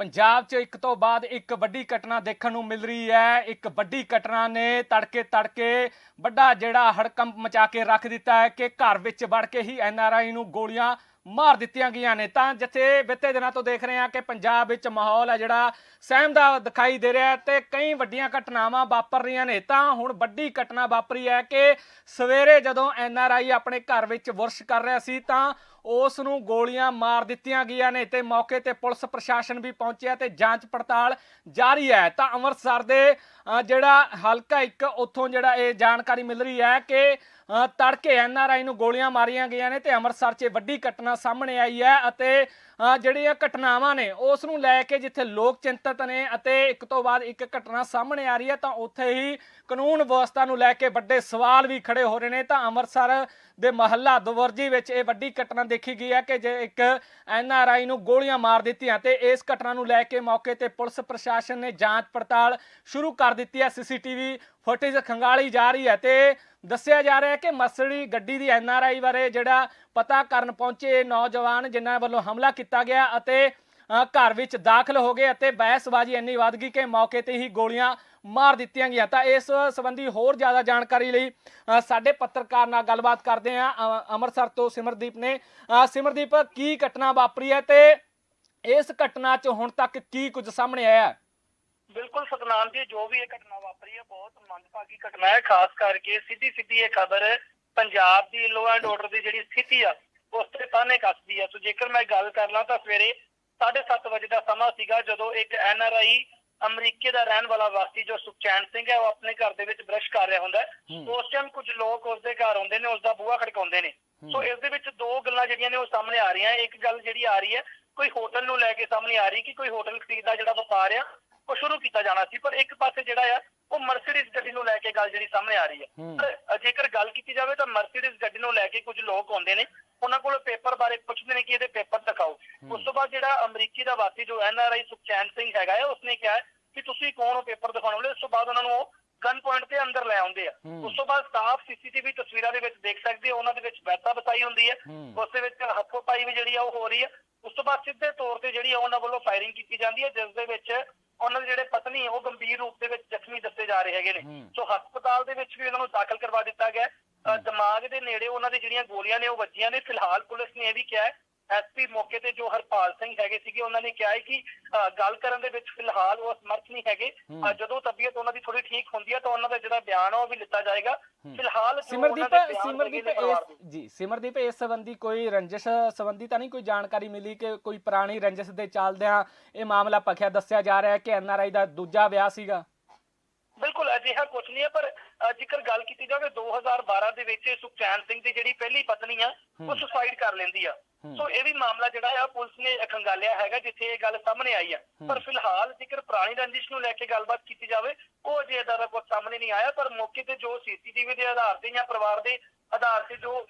ਪੰਜਾਬ 'ਚ ਇੱਕ ਤੋਂ ਬਾਅਦ ਇੱਕ ਵੱਡੀ ਘਟਨਾ ਦੇਖਣ ਨੂੰ ਮਿਲ ਰਹੀ ਹੈ। ਇੱਕ ਵੱਡੀ ਘਟਨਾ ਨੇ ਤੜਕੇ ਤੜਕੇ ਵੱਡਾ ਜਿਹੜਾ ਹੜਕੰਪ ਮਚਾ ਕੇ ਰੱਖ ਦਿੱਤਾ ਹੈ ਕਿ ਘਰ ਵਿੱਚ ਵੜ ਕੇ ਹੀ ਐੱਨ ਆਰ ਆਈ ਨੂੰ ਗੋਲੀਆਂ ਮਾਰ ਦਿੱਤੀਆਂ ਗਈਆਂ ਨੇ। ਤਾਂ ਜਿੱਥੇ ਬੀਤੇ ਦਿਨਾਂ ਤੋਂ ਦੇਖ ਰਹੇ ਹਾਂ ਕਿ ਪੰਜਾਬ ਵਿੱਚ ਮਾਹੌਲ ਹੈ ਜਿਹੜਾ ਸਹਿਮ ਦਾ ਦਿਖਾਈ ਦੇ ਰਿਹਾ ਹੈ ਤੇ ਕਈ ਵੱਡੀਆਂ ਘਟਨਾਵਾਂ ਵਾਪਰ ਰਹੀਆਂ ਨੇ। ਤਾਂ ਹੁਣ ਵੱਡੀ ਘਟਨਾ ਵਾਪਰੀ ਹੈ ਕਿ ਸਵੇਰੇ ਜਦੋਂ ਐੱਨ ਆਰ ਆਈ ਆਪਣੇ ਘਰ ਵਿੱਚ ਵਰਸ਼ ਕਰ ਰਿਹਾ ਸੀ ਤਾਂ ਉਸ ਨੂੰ ਗੋਲੀਆਂ ਮਾਰ ਦਿੱਤੀਆਂ ਗਈਆਂ ਨੇ ਤੇ ਮੌਕੇ ਤੇ ਪੁਲਿਸ ਪ੍ਰਸ਼ਾਸਨ ਵੀ ਪਹੁੰਚਿਆ ਤੇ ਜਾਂਚ ਪੜਤਾਲ ਜਾਰੀ ਹੈ। ਤਾਂ ਅੰਮ੍ਰਿਤਸਰ ਦੇ ਜਿਹੜਾ ਹਲਕਾ ਇੱਕ ਉੱਥੋਂ ਜਿਹੜਾ ਇਹ ਜਾਣਕਾਰੀ ਮਿਲ ਰਹੀ ਹੈ ਕਿ ਅ, ਤੜਕੇ ਐਨਆਰਆਈ ਨੂੰ ਗੋਲੀਆਂ ਮਾਰੀਆਂ ਗਈਆਂ ਨੇ ਤੇ ਅੰਮ੍ਰਿਤਸਰ 'ਚ ਇਹ ਵੱਡੀ ਘਟਨਾ ਸਾਹਮਣੇ ਆਈ ਹੈ ਅਤੇ ਜਿਹੜੀਆਂ ਘਟਨਾਵਾਂ ਨੇ ਉਸ ਨੂੰ ਲੈ ਕੇ ਜਿੱਥੇ ਲੋਕ ਚਿੰਤਤ ਨੇ ਅਤੇ ਇੱਕ ਤੋਂ ਬਾਅਦ ਇੱਕ ਘਟਨਾ ਸਾਹਮਣੇ ਆ ਰਹੀ ਹੈ ਤਾਂ ਉੱਥੇ ਹੀ ਕਾਨੂੰਨ ਵਿਵਸਥਾ ਨੂੰ ਲੈ ਕੇ ਵੱਡੇ ਸਵਾਲ ਵੀ ਖੜੇ ਹੋ ਰਹੇ ਨੇ ਤਾਂ ਅੰਮ੍ਰਿਤਸਰ ਦੇ ਮਹੱਲਾ ਦਵਰਜੀ ਵਿੱਚ ਇਹ ਵੱਡੀ ਘਟਨਾ ਦੇਖੀ ਗਈ ਹੈ ਕਿ ਜੇ ਇੱਕ ਐਨਆਰਆਈ ਨੂੰ ਗੋਲੀਆਂ ਮਾਰ ਦਿੱਤੀਆਂ ਤੇ ਇਸ ਘਟਨਾ ਨੂੰ ਲੈ ਕੇ ਮੌਕੇ ਤੇ ਪੁਲਿਸ ਪ੍ਰਸ਼ਾਸਨ ਨੇ ਜਾਂਚ ਪੜਤਾਲ ਸ਼ੁਰੂ ਕਰ ਦਿੱਤੀ ਹੈ। ਸੀਸੀਟੀਵੀ ਫੁਟੇਜ ਖੰਗਾਲੀ ਜਾ ਰਹੀ ਹੈ ਤੇ ਦੱਸਿਆ ਜਾ ਰਿਹਾ ਹੈ ਕਿ ਮਸੜੀ ਗੱਡੀ ਦੀ ਐਨਆਰਆਈ ਬਾਰੇ ਜਿਹੜਾ ਪਤਾ ਕਰਨ ਪਹੁੰਚੇ ਨੌਜਵਾਨ ਜਿਨ੍ਹਾਂ ਵੱਲੋਂ ਹਮਲਾ ਕੀਤਾ ਗਿਆ ਅਤੇ ਘਰ ਵਿੱਚ ਦਾਖਲ ਹੋ ਗਏ ਅਤੇ ਬਹਿਸਬਾਜ਼ੀ ਇੰਨੀ ਵੱਧ ਗਈ ਕਿ ਮੌਕੇ ਤੇ ਹੀ ਗੋਲੀਆਂ ਮਾਰ ਦਿੱਤੀਆਂ ਗਈਆਂ। ਤਾਂ ਇਸ ਸੰਬੰਧੀ ਹੋਰ ਜ਼ਿਆਦਾ ਜਾਣਕਾਰੀ ਲਈ ਅ, ਸਾਡੇ ਪੱਤਰਕਾਰ ਨਾਲ ਗੱਲਬਾਤ ਕਰਦੇ ਹਾਂ। ਅੰਮ੍ਰਿਤਸਰ ਤੋਂ ਸਿਮਰਦੀਪ ਨੇ। ਸਿਮਰਦੀਪ ਕੀ ਘਟਨਾ ਵਾਪਰੀ ਹੈ ਤੇ ਇਸ ਘਟਨਾ 'ਚ ਹੁਣ ਤੱਕ ਕੀ ਕੁਝ ਸਾਹਮਣੇ ਆਇਆ ਹੈ? ਬਿਲਕੁਲ ਸਤਨਾਮ ਜੀ ਜੋ ਵੀ ਇਹ ਘਟਨਾ ਵਾਪਰੀ ਹੈ ਬਹੁਤ ਮੰਦਭਾਗੀ ਘਟਨਾ ਹੈ। ਖਾਸ ਕਰਕੇ ਸਿੱਧੀ ਸਿੱਧੀ ਇਹ ਖਬਰ ਪੰਜਾਬ ਦੀ ਲੋ ਐਂਡ ਆਰਡਰ ਦੀ ਜਿਹੜੀ ਸਥਿਤੀ ਆ ਉਸ ਤੇ ਤਾਨੇ ਕੱਸਦੀ ਆ। ਸੋ ਜੇਕਰ ਮੈਂ ਗੱਲ ਕਰ ਲਾਂ ਤਾਂ ਸਵੇਰੇ 7:30 ਵਜੇ ਦਾ ਸਮਾਂ ਸੀਗਾ ਜਦੋਂ ਇੱਕ ਐਨਆਰਆਈ ਅਮਰੀਕੇ ਦਾ ਰਹਿਣ ਵਾਲਾ ਵਾਸੀ ਜੋ ਸੁਖਚੈਨ ਸਿੰਘ ਹੈ ਉਹ ਆਪਣੇ ਘਰ ਦੇ ਵਿੱਚ ਬ੍ਰਸ਼ ਕਰ ਰਿਹਾ ਹੁੰਦਾ। ਉਸ ਟਾਈਮ ਕੁਝ ਲੋਕ ਉਸ ਦੇ ਘਰ ਆਉਂਦੇ ਨੇ ਉਸ ਦਾ ਬੂਹਾ ਖੜਕਾਉਂਦੇ ਨੇ। ਸੋ ਇਸ ਦੇ ਵਿੱਚ ਦੋ ਗੱਲਾਂ ਜਿਹੜੀਆਂ ਨੇ ਉਹ ਸਾਹਮਣੇ ਆ ਰਹੀਆਂ। ਇੱਕ ਗੱਲ ਜਿਹੜੀ ਆ ਰਹੀ ਹੈ ਕੋਈ ਹੋਟਲ ਨੂੰ ਲੈ ਕੇ ਸਾਹਮਣੇ ਆ ਰਹੀ ਕਿ ਕੋਈ ਹੋਟਲ ਖਰੀਦ ਦਾ ਜਿਹੜਾ ਵਪਾਰ ਆ ਉਹ ਸ਼ੁਰੂ ਕੀਤਾ ਜਾਣਾ ਸੀ ਪਰ ਇੱਕ ਪਾਸੇ ਜਿਹੜਾ ਆ ਉਹ ਮਰਸੀਡੀਜ਼ ਗੱਡੀ ਨੂੰ ਲੈ ਕੇ ਗੱਲ ਜਿਹੜੀ ਸਾਹਮਣੇ ਆ ਰਹੀ ਹੈ। ਪਰ ਜੇਕਰ ਗੱਲ ਕੀਤੀ ਜਾਵੇ ਤਾਂ ਮਰਸੀਡੀਜ਼ ਗੱਡੀ ਨੂੰ ਲੈ ਕੇ ਕੁਝ ਲੋਕ ਆਉਂਦੇ ਨੇ ਉਹਨਾਂ ਕੋਲ ਪੇਪਰ ਬਾਰੇ ਪੁੱਛਦੇ ਨੇ ਕਿ ਇਹਦੇ ਪੇਪਰ ਦਿਖਾਓ ਉਸ ਤੋਂ ਬਾਅਦ ਜਿਹੜਾ ਅਮਰੀਕੀ ਦਾ ਵਾਸੀ ਜੋ ਐਨਆਰਆਈ ਸੁਖਚੈਨ ਸਿੰਘ ਹੈਗਾ ਹੈ ਉਸਨੇ ਕਿਹਾ ਕਿ ਤੁਸੀਂ ਕੌਣ ਹੋ ਪੇਪਰ ਦਿਖਾਉਣ ਵਾਲੇ ਉਸ ਤੋਂ ਬਾਅਦ ਉਹਨਾਂ ਨੂੰ ਉਹ ਗਨ ਪੁਆਇੰਟ ਤੇ ਅੰਦਰ ਲੈ ਆਉਂਦੇ ਆ। ਉਸ ਤੋਂ ਬਾਅਦ ਸਾਫ਼ ਸੀਸੀਟੀਵੀ ਤਸਵੀਰਾਂ ਦੇ ਵਿੱਚ ਦੇਖ ਸਕਦੇ ਹੋ ਉਹਨਾਂ ਦੇ ਵਿੱਚ ਬੈਤਾ ਬਤਾਈ ਹੁੰਦੀ ਹੈ ਹੂੰ। ਉਸ ਦੇ ਵਿੱਚ ਹੱਥੋਂ ਪਾਈ ਵੀ ਜਿਹੜੀ ਆ ਉਹ ਹੋ ਰਹੀ ਹੈ ਉਸ ਤੋਂ ਬਾਅਦ ਸਿੱਧੇ ਤੌਰ ਤੇ ਜਿਹੜੀ ਆ ਉਹਨਾਂ ਵੱਲੋਂ ਫਾਇਰਿੰਗ ਕੀਤੀ ਜਾਂਦੀ ਹੈ ਜਿਸ ਦੇ ਵਿੱਚ ਉਹਨਾਂ ਦੇ ਜਿਹੜੇ ਪਤਨੀ ਉਹ ਗੰਭੀਰ ਰੂਪ ਦੇ ਵਿੱਚ ਜ਼ਖਮੀ ਦੱਸੇ ਜਾ ਰਹੇ ਹੈਗੇ ਨੇ। ਸੋ ਹਸਪਤਾਲ ਦੇ ਵਿੱਚ ਵੀ ਉਹਨਾਂ ਨੂੰ ਦਾਖਲ ਕਰਵਾ ਦਿੱਤਾ ਗਿਆ ਦਿਮਾਗ ਦੇ ਨੇੜੇ ਉਹਨਾਂ ਦੇ ਜਿਹੜੀਆਂ ਗੋਲੀਆਂ ਨੇ ਉਹ ਵੱਜੀਆਂ ਨੇ। ਫਿਲਹਾਲ ਪੁਲਿਸ ਨੇ ਇਹ ਵੀ ਕਿਹਾ ਐਸਪੀ ਮੌਕੇ ਤੇ ਜੋ ਹਰਪਾਲ ਸਿੰਘ ਹੈਗੇ ਸੀਗੇ ਉਹਨਾਂ ਨੇ ਕਿਹਾ ਹੈ ਕਿ ਗੱਲ ਕਰਨ ਦੇ ਵਿੱਚ ਫਿਲਹਾਲ ਉਹ ਸਮਰਥ ਨਹੀਂ ਹੈਗੇ ਜਦੋਂ ਤਬੀਅਤ ਉਹਨਾਂ ਦੀ ਥੋੜੀ ਠੀਕ ਹੁੰਦੀ ਹੈ ਤਾਂ ਉਹਨਾਂ ਦਾ ਜਿਹੜਾ ਬਿਆਨ ਉਹ ਵੀ ਲਿੱਤਾ ਜਾਏਗਾ। ਫਿਲਹਾਲ ਸਿਮਰਦੀਪ ਸਿਮਰਦੀਪ। ਇਸ ਜੀ ਸਿਮਰਦੀਪ ਇਸ ਸੰਬੰਧੀ ਕੋਈ ਰੰਜਿਸ਼ ਸੰਬੰਧੀ ਤਾਂ ਨਹੀਂ ਕੋਈ ਜਾਣਕਾਰੀ ਮਿਲੀ ਕਿ ਕੋਈ ਪੁਰਾਣੀ ਰੰਜਿਸ਼ ਦੇ ਚੱਲਦਿਆਂ ਇਹ ਮਾਮਲਾ ਪਖਿਆ ਦੱਸਿਆ ਜਾ ਰਿਹਾ ਹੈ ਕਿ ਐਨਆਰਆਈ ਦਾ ਦੂਜਾ ਵਿਆਹ ਸੀਗਾ ਬਿਲਕੁਲ ਅਜਿਹਾ ਕੁਝ ਨਹੀਂ ਹੈ ਪਰ ਅ, ਜੇਕਰ ਗੱਲ ਕੀਤੀ ਜਾਵੇ 2012 ਦੇ ਵਿੱਚ ਸੁਖਚੈਨ ਸਿੰਘ ਦੀ ਜਿਹੜੀ ਪਹਿਲੀ ਪਤਨੀ ਆ ਉਹ। ਸੁਸਾਈਡ ਕਰ ਲੈਂਦੀ ਆ ਹੂੰ। ਸੋ ਇਹ ਵੀ ਮਾਮਲਾ ਜਿਹੜਾ ਆ ਪੁਲਿਸ ਨੇ ਖੰਗਾਲਿਆ ਹੈਗਾ ਜਿੱਥੇ ਇਹ ਗੱਲ ਸਾਹਮਣੇ ਆਈ ਆ। ਪਰ ਫਿਲਹਾਲ ਜੇਕਰ ਪੁਰਾਣੀ ਰੰਜਿਸ਼ ਨੂੰ ਲੈ ਕੇ ਗੱਲਬਾਤ ਕੀਤੀ ਜਾਵੇ ਉਹ ਅਜੇ ਏਦਾਂ ਦਾ ਕੁਝ ਸਾਹਮਣੇ ਨਹੀਂ ਆਇਆ ਪਰ ਮੌਕੇ ਤੇ ਜੋ ਸੀਸੀਟੀਵੀ ਦੇ ਆਧਾਰ ਤੇ ਜਾਂ ਪਰਿਵਾਰ ਦੇ ਆਧਾਰ ਤੇ ਜੋ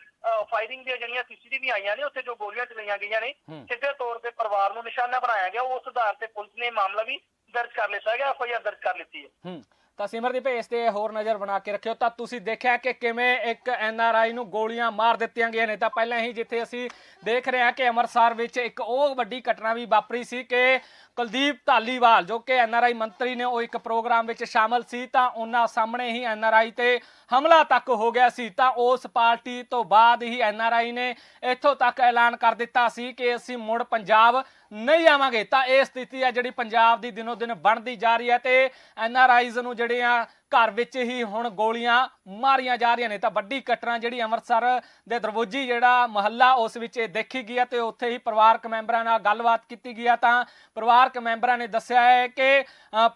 ਫਾਇਰਿੰਗ ਦੀਆਂ ਜਿਹੜੀਆਂ ਸੀਸੀਟੀਵੀ ਆਈਆਂ ਨੇ ਉੱਥੇ ਜੋ ਗੋਲੀਆਂ ਚਲਾਈਆਂ ਗਈਆਂ ਨੇ ਹੂੰ। ਸਿੱਧੇ ਤੌਰ ਤੇ ਪਰਿਵਾਰ ਨੂੰ ਨਿਸ਼ਾਨਾ ਬਣਾਇਆ ਗਿਆ ਉਸ ਆਧਾਰ ਤੇ ਪੁਲਿਸ ਨੇ ਮਾਮਲਾ ਵੀ ਦਰਜ ਕਰ ਲਿੱਤਾ ਗਿਆ ਐਫਆਈਆਰ ਦਰਜ ਕਰ ਲਿੱਤੀ ਹੈ ਹੂੰ ਤਾਂ ਸਿਮਰਦੀਪ ਇਸ ਤੇ ਹੋਰ ਨਜ਼ਰ ਬਣਾ ਕੇ ਰੱਖਿਓ। ਤਾਂ ਤੁਸੀਂ ਦੇਖਿਆ ਕਿ ਕਿਵੇਂ ਇੱਕ ਐਨ ਆਰ ਆਈ ਨੂੰ ਗੋਲੀਆਂ ਮਾਰ ਦਿੱਤੀਆਂ ਗਈਆਂ ਨੇ। ਤਾਂ ਪਹਿਲਾਂ ਹੀ ਜਿੱਥੇ ਅਸੀਂ ਦੇਖ ਰਹੇ ਹਾਂ ਕਿ ਅੰਮ੍ਰਿਤਸਰ ਵਿੱਚ ਇੱਕ ਉਹ ਵੱਡੀ ਘਟਨਾ ਵੀ ਵਾਪਰੀ ਸੀ ਕਿ ਕੁਲਦੀਪ ਧਾਲੀਵਾਲ, ਜੋ ਕਿ ਐਨਆਰਆਈ ਮੰਤਰੀ ਨੇ ਉਹ ਇੱਕ ਪ੍ਰੋਗਰਾਮ ਵਿੱਚ ਸ਼ਾਮਲ ਸੀ, ਤਾਂ ਉਹਨਾਂ ਸਾਹਮਣੇ ਹੀ ਐਨਆਰਆਈ ਤੇ ਹਮਲਾ ਤੱਕ ਹੋ ਗਿਆ ਸੀ। ਤਾਂ ਉਸ ਪਾਰਟੀ ਤੋਂ ਬਾਅਦ ਹੀ ਐਨਆਰਆਈ ਨੇ ਇੱਥੋਂ ਤੱਕ ਐਲਾਨ ਕਰ ਦਿੱਤਾ ਸੀ ਕਿ ਅਸੀਂ ਮੁੜ ਪੰਜਾਬ ਨਹੀਂ ਆਵਾਂਗੇ। ਤਾਂ ਇਹ ਸਥਿਤੀ ਹੈ ਜਿਹੜੀ ਪੰਜਾਬ ਦੀ ਦਿਨੋ ਦਿਨ ਬਣਦੀ ਜਾ ਰਹੀ ਹੈ ਤੇ ਐਨਆਰਆਈਜ਼ ਨੂੰ ਜਿਹੜੀਆਂ ਘਰ ਵਿੱਚ ਹੀ ਹੁਣ ਗੋਲੀਆਂ ਮਾਰੀਆਂ ਜਾ ਰਹੀਆਂ ਨੇ। ਤਾਂ ਵੱਡੀ ਘਟਨਾ ਜਿਹੜੀ ਅੰਮ੍ਰਿਤਸਰ ਦੇ ਦਰਬੋਜੀ ਜਿਹੜਾ ਮਹੱਲਾ, ਉਸ ਵਿੱਚ ਇਹ ਦੇਖੀ ਗਈ ਹੈ ਤੇ ਉੱਥੇ ਹੀ ਪਰਿਵਾਰਕ ਮੈਂਬਰਾਂ ਨਾਲ ਗੱਲਬਾਤ ਕੀਤੀ ਗਈ ਹੈ। ਤਾਂ ਪਰਿਵਾਰਕ ਮੈਂਬਰਾਂ ਨੇ ਦੱਸਿਆ ਹੈ ਕਿ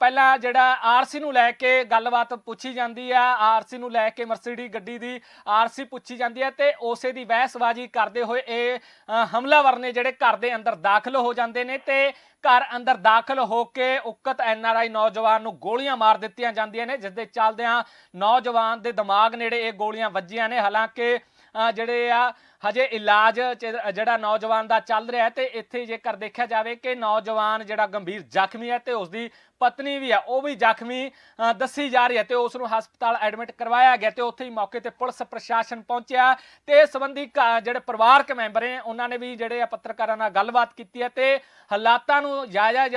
ਪਹਿਲਾਂ ਜਿਹੜਾ ਆਰਸੀ ਨੂੰ ਲੈ ਕੇ ਗੱਲਬਾਤ ਪੁੱਛੀ ਜਾਂਦੀ ਹੈ। ਆਰਸੀ ਨੂੰ ਲੈ ਕੇ ਮਰਸੀਡੀ ਗੱਡੀ ਦੀ ਆਰਸੀ ਪੁੱਛੀ ਜਾਂਦੀ ਹੈ ਤੇ ਉਸੇ ਦੀ ਬਹਿਸਬਾਜ਼ੀ ਕਰਦੇ ਹੋਏ ਇਹ ਹਮਲਾਵਰ ਨੇ ਜਿਹੜੇ ਘਰ ਦੇ ਅੰਦਰ ਦਾਖਲ ਹੋ ਜਾਂਦੇ ਨੇ ਤੇ ਘਰ ਅੰਦਰ ਦਾਖਲ ਹੋ ਕੇ ਉਕਤ ਐਨਆਰਆਈ ਨੌਜਵਾਨ ਨੂੰ ਗੋਲੀਆਂ ਮਾਰ ਦਿੱਤੀਆਂ ਜਾਂਦੀਆਂ ਨੇ ਜਿਸ ਦੇ ਚੱਲਦਿਆਂ ਨੌਜਵਾਨ ਦੇ ਦਿਮਾਗ ਨੇੜੇ ਇਹ ਗੋਲੀਆਂ ਵੱਜੀਆਂ ਨੇ। ਹਾਲਾਂਕਿ ਅ, ਜਿਹੜੇ ਆ ਹਜੇ ਇਲਾਜ ਜਿਹੜਾ ਨੌਜਵਾਨ ਦਾ ਚੱਲ ਰਿਹਾ ਤੇ ਇੱਥੇ ਜੇਕਰ ਦੇਖਿਆ ਜਾਵੇ ਕਿ ਨੌਜਵਾਨ ਜਿਹੜਾ ਗੰਭੀਰ ਜ਼ਖਮੀ ਹੈ ਤੇ ਉਸ ਦੀ ਪਤਨੀ ਵੀ ਹੈ ਉਹ ਵੀ ਜ਼ਖਮੀ ਅ, ਦੱਸੀ ਜਾ ਰਹੀ ਹੈ ਤੇ ਉਸ ਨੂੰ ਹਸਪਤਾਲ ਐਡਮਿਟ ਕਰਵਾਇਆ ਗਿਆ ਤੇ ਉੱਥੇ ਹੀ ਮੌਕੇ ਤੇ ਪੁਲਿਸ ਪ੍ਰਸ਼ਾਸਨ ਪਹੁੰਚਿਆ ਤੇ ਇਸ ਸੰਬੰਧੀ ਜਿਹੜੇ ਪਰਿਵਾਰਕ ਮੈਂਬਰ ਨੇ ਉਹਨਾਂ ਨੇ ਵੀ ਜਿਹੜੇ ਆ ਪੱਤਰਕਾਰਾਂ ਨਾਲ ਗੱਲਬਾਤ ਕੀਤੀ ਹੈ ਤੇ ਹਾਲਾਤਾਂ ਨੂੰ ਜਾਇਜ਼ਾ